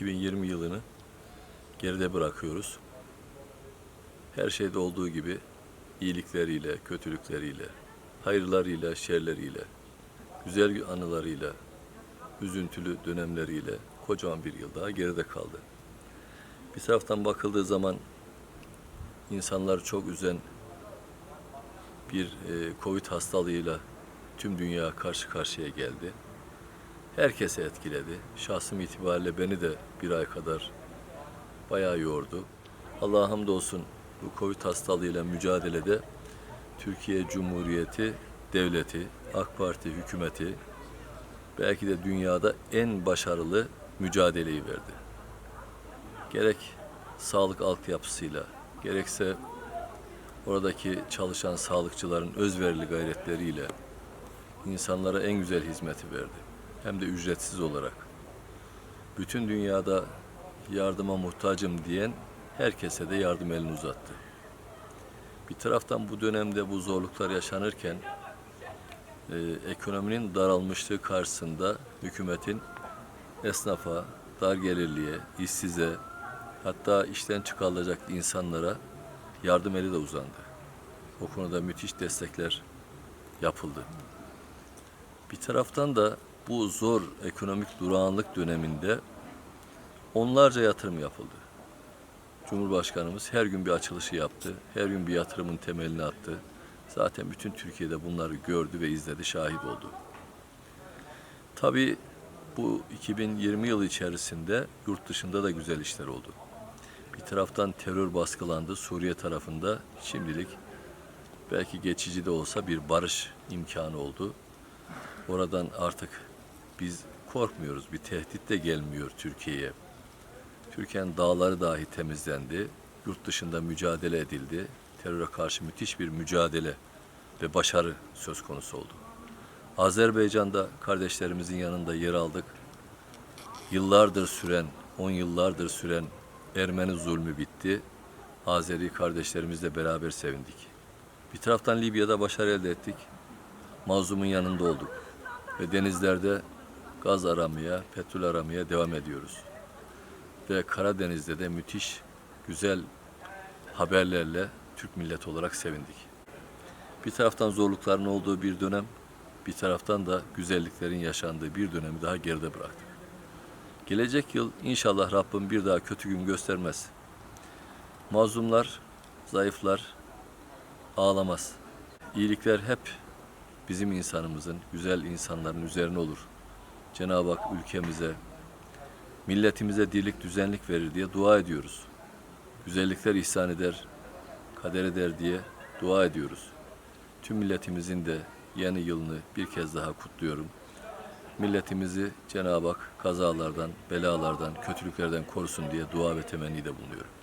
2020 yılını geride bırakıyoruz. Her şeyde olduğu gibi iyilikleriyle, kötülükleriyle, hayırlarıyla, şerleriyle, güzel anılarıyla, üzüntülü dönemleriyle kocaman bir yıl daha geride kaldı. Bir taraftan bakıldığı zaman insanlar çok üzen bir e, Covid hastalığıyla tüm dünya karşı karşıya geldi. Herkese etkiledi. Şahsım itibariyle beni de bir ay kadar bayağı yordu. Allah'a hamdolsun bu Covid hastalığıyla mücadelede Türkiye Cumhuriyeti devleti, AK Parti hükümeti belki de dünyada en başarılı mücadeleyi verdi. Gerek sağlık altyapısıyla, gerekse oradaki çalışan sağlıkçıların özverili gayretleriyle insanlara en güzel hizmeti verdi. Hem de ücretsiz olarak. Bütün dünyada yardıma muhtacım diyen herkese de yardım elini uzattı. Bir taraftan bu dönemde bu zorluklar yaşanırken e, ekonominin daralmışlığı karşısında hükümetin esnafa, dar gelirliye, işsize, hatta işten çıkarılacak insanlara yardım eli de uzandı. O konuda müthiş destekler yapıldı. Bir taraftan da bu zor ekonomik durağanlık döneminde onlarca yatırım yapıldı. Cumhurbaşkanımız her gün bir açılışı yaptı. Her gün bir yatırımın temelini attı. Zaten bütün Türkiye'de bunları gördü ve izledi, şahit oldu. Tabii bu 2020 yılı içerisinde yurt dışında da güzel işler oldu. Bir taraftan terör baskılandı Suriye tarafında. Şimdilik belki geçici de olsa bir barış imkanı oldu. Oradan artık biz korkmuyoruz. Bir tehdit de gelmiyor Türkiye'ye. Türkiye'nin dağları dahi temizlendi. Yurt dışında mücadele edildi. Teröre karşı müthiş bir mücadele ve başarı söz konusu oldu. Azerbaycan'da kardeşlerimizin yanında yer aldık. Yıllardır süren, on yıllardır süren Ermeni zulmü bitti. Azeri kardeşlerimizle beraber sevindik. Bir taraftan Libya'da başarı elde ettik. Mazlumun yanında olduk. Ve denizlerde gaz aramaya, petrol aramaya devam ediyoruz. Ve Karadeniz'de de müthiş, güzel haberlerle Türk milleti olarak sevindik. Bir taraftan zorlukların olduğu bir dönem, bir taraftan da güzelliklerin yaşandığı bir dönemi daha geride bıraktık. Gelecek yıl inşallah Rabbim bir daha kötü gün göstermez. Mazlumlar, zayıflar ağlamaz. İyilikler hep bizim insanımızın, güzel insanların üzerine olur. Cenab-ı Hak ülkemize, milletimize dirlik, düzenlik verir diye dua ediyoruz. Güzellikler ihsan eder, kader eder diye dua ediyoruz. Tüm milletimizin de yeni yılını bir kez daha kutluyorum. Milletimizi Cenab-ı Hak kazalardan, belalardan, kötülüklerden korusun diye dua ve temennide bulunuyorum.